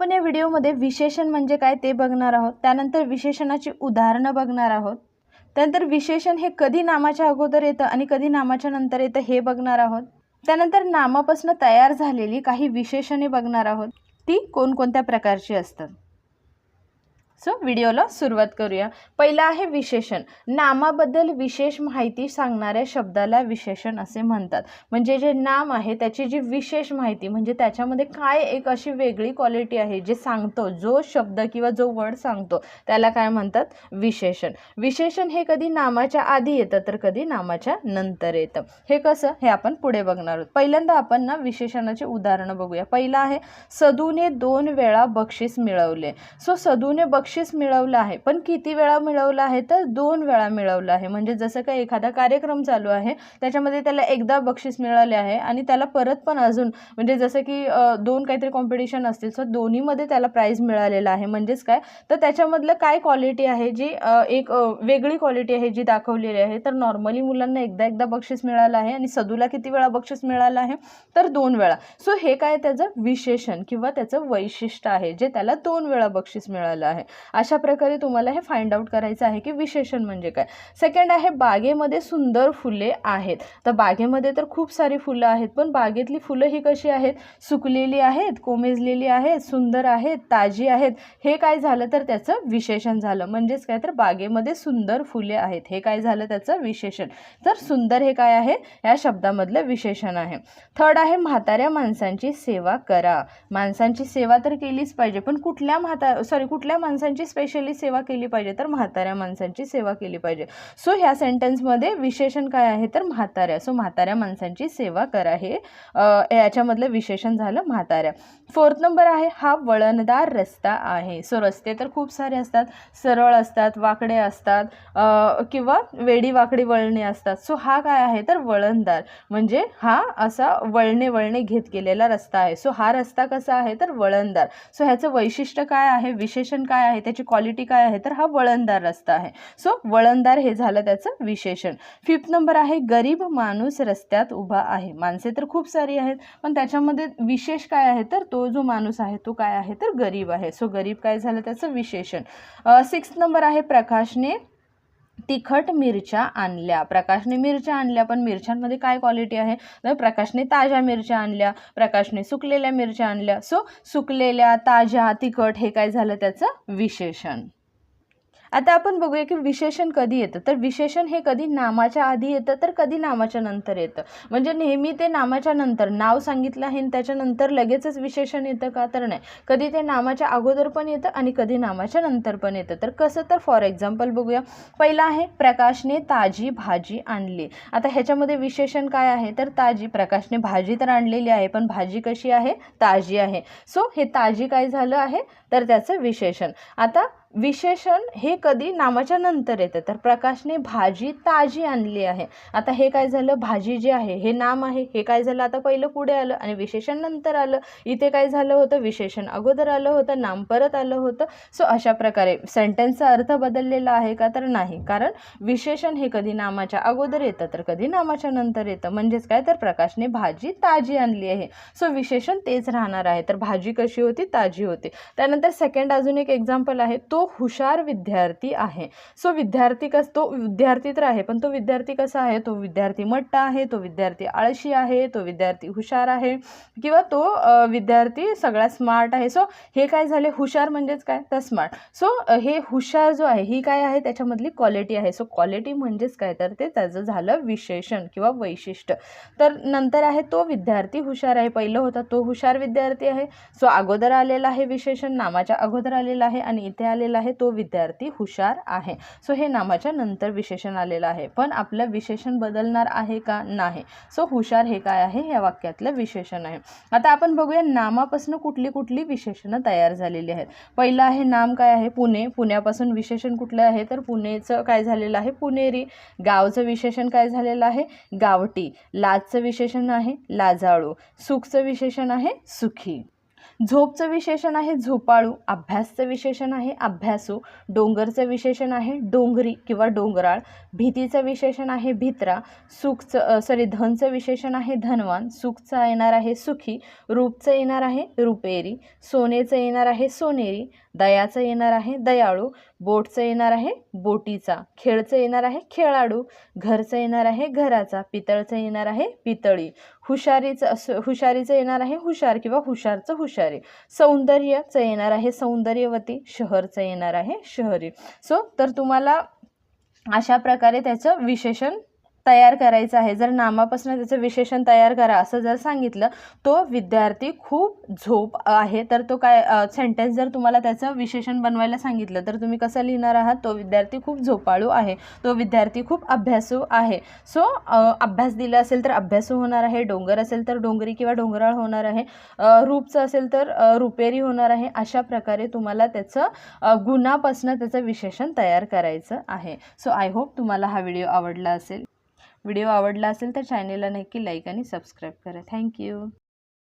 आपण या व्हिडिओमध्ये विशेषण म्हणजे काय ते बघणार आहोत. त्यानंतर विशेषणाची उदाहरणं बघणार आहोत. त्यानंतर विशेषण हे कधी नामाच्या अगोदर येतं आणि कधी नामाच्या नंतर येतं हे बघणार आहोत. त्यानंतर नामापासून तयार झालेली काही विशेषणे बघणार आहोत. ती कोणकोणत्या प्रकारची असतात? सो व्हिडिओला सुरुवात करूया. पहिलं आहे विशेषण. नामाबद्दल विशेष माहिती सांगणाऱ्या शब्दाला विशेषण असे म्हणतात. म्हणजे जे नाम आहे त्याची जी विशेष माहिती म्हणजे त्याच्यामध्ये काय एक अशी वेगळी क्वालिटी आहे जे सांगतो जो शब्द किंवा जो वर्ड सांगतो त्याला काय म्हणतात? विशेषण. विशेषण हे कधी नामाच्या आधी येतं तर कधी नामाच्या नंतर येतं. हे कसं? हे आपण पुढे बघणार आहोत. पहिल्यांदा आपण ना विशेषणाचे उदाहरणं बघूया. पहिलं आहे सदूने दोन वेळा बक्षीस मिळवले. सो सदूने बक्षीस बक्षीस मिळवलं आहे. पण किती वेळा मिळवलं आहे तर दोन वेळा मिळवलं आहे. म्हणजे जसं काही एखादा कार्यक्रम चालू आहे त्याच्यामध्ये त्याला एकदा बक्षीस मिळाले आहे आणि त्याला परत पण अजून म्हणजे जसं की दोन काहीतरी कॉम्पिटिशन असतील सो दोन्हीमध्ये त्याला प्राईज मिळालेलं आहे. म्हणजेच काय? तर त्याच्यामधलं काय क्वालिटी आहे? जी एक वेगळी क्वालिटी आहे जी दाखवलेली आहे तर नॉर्मली मुलांना एकदा एकदा बक्षीस मिळालं आहे आणि सदूला किती वेळा बक्षीस मिळालं आहे? तर दोन वेळा. सो हे काय त्याचं विशेषण किंवा त्याचं वैशिष्ट्य आहे जे त्याला दोन वेळा बक्षीस मिळालं आहे. अशा प्रकारे तुम्हाला हे फाइंड आउट करायचं आहे की विशेषण म्हणजे काय. सेकंड आहे बागेमध्ये सुंदर फुले आहेत. तर बागेमध्ये तर खूप सारी फुलं आहेत पण बागेतली फुलं ही कशी आहेत? सुकलेली आहेत कोमेजलेली आहेत सुंदर आहेत ताजी आहेत. हे काय झालं तर त्याचं विशेषण झालं. म्हणजेच काय तर बागेमध्ये सुंदर फुले आहेत. हे काय झालं त्याचं विशेषण. तर सुंदर हे काय आहे? या शब्दामधलं विशेषण आहे. थर्ड आहे म्हाताऱ्या माणसांची सेवा करा. माणसांची सेवा तर केलीच पाहिजे पण कुठल्या म्हाता सॉरी कुठल्या माणसांची स्पेशली सेवा केली पाहिजे तर म्हाताऱ्या माणसांची सेवा केली पाहिजे. सो ह्या सेंटेन्समध्ये विशेषण काय आहे? तर म्हाताऱ्या. सो म्हाताऱ्या माणसांची सेवा करा हे. याच्यामधलं विशेषण झालं म्हाताऱ्या. फोर्थ नंबर आहे हा वळणदार रस्ता आहे. सो रस्ते तर खूप सारे असतात. सरळ असतात वाकडे असतात किंवा वेडी वाकडी वळणे असतात. सो हा काय आहे? तर वळणदार. म्हणजे हा असा वळणे वळणे घेत गेलेला रस्ता आहे. सो हा रस्ता कसा आहे? तर वळणदार. सो ह्याचं वैशिष्ट्य काय आहे? विशेषण काय आहे? त्याची क्वालिटी काय आहे तर हा वळणदार रस्ता आहे. सो वळणदार हे झालं त्याचं विशेषण. फिफ्थ नंबर आहे गरीब माणूस रस्त्यात उभा आहे. माणसे तर खूप सारी आहेत पण त्याच्यामध्ये विशेष काय आहे तर तो जो माणूस आहे तो काय आहे तर गरीब आहे. सो गरीब काय झालं त्याचं विशेषण. सिक्स्थ नंबर आहे प्रकाशने तिखट मिरच्या आणल्या. प्रकाशने मिरच्या आणल्या पण मिरच्यांमध्ये काय क्वालिटी आहे? तर प्रकाशने ताज्या मिरच्या आणल्या प्रकाशने सुकलेल्या मिरच्या आणल्या. सो सुकलेल्या ताज्या तिखट हे काय झालं त्याचं विशेषण? आता आपण बघूया की विशेषण कधी येतं? तर विशेषण हे कधी नामाच्या आधी येतं तर कधी नामाच्या नंतर येतं? म्हणजे नेहमी ते नामाच्या नंतर नाव सांगितलं आहे आणि त्याच्यानंतर लगेचच विशेषण येतं का? तर नाही. कधी ते नामाच्या अगोदर पण येतं आणि कधी नामाच्या नंतर पण येतं. तर कसं? तर फॉर एक्झाम्पल बघूया. पहिला आहे प्रकाशने ताजी भाजी आणली. आता ह्याच्यामध्ये विशेषण काय आहे? तर ताजी प्रकाशने भाजी तर आणलेली आहे पण भाजी कशी आहे? ताजी आहे. सो हे ताजी काय झालं आहे? तर त्याचं विशेषण. आता विशेषण हे कधी नामाच्या नंतर येतं. तर प्रकाशने भाजी ताजी आणली आहे. आता हे काय झालं? भाजी जी आहे हे नाम आहे. हे काय झालं? आता पहिलं पुढे आलं आणि विशेषण नंतर आलं. इथे काय झालं होतं? विशेषण अगोदर आलं होतं नाम परत आलं होतं. सो अशा प्रकारे सेंटेन्सचा अर्थ बदललेला आहे का? तर नाही. कारण विशेषण हे कधी नामाच्या अगोदर येतं तर कधी नामाच्या नंतर येतं. म्हणजेच काय? तर प्रकाशने भाजी ताजी आणली आहे. सो विशेषण तेच राहणार आहे. तर भाजी कशी होती? ताजी होती. त्यानंतर सेकंड अजून एक एक्झाम्पल आहे. तो हुशार विद्यार्थी आहे. सो विद्यार्थी कस तो विद्यार्थी तर आहे पण तो विद्यार्थी कसा आहे? तो विद्यार्थी मट्ट आहे तो विद्यार्थी आळशी आहे तो विद्यार्थी हुशार आहे किंवा तो विद्यार्थी सगळा स्मार्ट आहे. सो हे काय झाले? हुशार म्हणजेच काय? तर स्मार्ट सो हे हुशार जो आहे ही काय आहे? त्याच्यामधली क्वालिटी आहे. सो क्वालिटी म्हणजेच काय? तर ते त्याचं झालं विशेषण किंवा वैशिष्ट्य. तर नंतर आहे तो विद्यार्थी हुशार आहे. पहिलं होता तो हुशार विद्यार्थी आहे. सो अगोदर आलेला आहे विशेषण नामाच्या अगोदर आलेला आहे आणि इथे आलेला आहे तो विद्यार्थी हुशार आहे. सो हे नामाच्या नंतर विशेषण आलेलं आहे. पण आपलं विशेषण बदलणार आहे का? नाही. सो हुशार हे काय आहे? या वाक्यातलं विशेषण आहे. आता आपण बघूया नामापासून कुठली कुठली विशेषणं तयार झालेली आहेत. पहिलं आहे नाम काय आहे? पुणे. पुण्यापासून विशेषण कुठलं आहे? तर पुणेचं काय झालेलं आहे? पुणेरी. गावचं विशेषण काय झालेलं आहे? गावटी लाजचं विशेषण आहे? लाजाळू. सुखचं विशेषण आहे? सुखी. झोपचं विशेषण आहे झोपाळू अभ्यासचं विशेषण आहे अभ्यासू डोंगरचं विशेषण आहे डोंगरी किंवा डोंगराळ भीतीचं विशेषण आहे भित्रा सुखचं सॉरी धनचं विशेषण आहे धनवान सुखचं येणार आहे सुखी रूपचं येणार आहे रुपेरी सोनेचं येणार आहे सोनेरी दयाचं येणार आहे दयाळू बोटचं येणार आहे बोटीचा खेळचं येणार आहे खेळाडू घरचं येणार आहे घराचा पितळचं येणार आहे पितळी हुशारीचं असं हुशारीचं येणार आहे हुशार किंवा हुशारचं हुशारी. सौंदर्यचं येणार आहे सौंदर्यवती शहरचं येणार आहे शहरी. सो तर तुम्हाला अशा प्रकारे त्याचं विशेषण तयार करायचं आहे. जर नामापासून त्याचं विशेषण तयार करा असं जर सांगितलं तो विद्यार्थी खूप झोप आहे. तर तो काय सेंटेन्स जर तुम्हाला त्याचं विशेषण बनवायला सांगितलं तर तुम्ही कसं लिहिणार आहात? तो विद्यार्थी खूप झोपाळू आहे. तो विद्यार्थी खूप अभ्यासू आहे. सो अभ्यास दिला असेल तर अभ्यासू होणार आहे. डोंगर असेल तर डोंगरी किंवा डोंगराळ होणार आहे. रूपचं असेल तर रुपेरी होणार आहे. अशा प्रकारे तुम्हाला त्याचं गुणापासनं त्याचं विशेषण तयार करायचं आहे. सो आय होप तुम्हाला हा व्हिडिओ आवडला असेल. व्हिडिओ आवडला असेल तर चॅनेलला नक्की लाईक आणि सबस्क्राईब करा. थँक्यू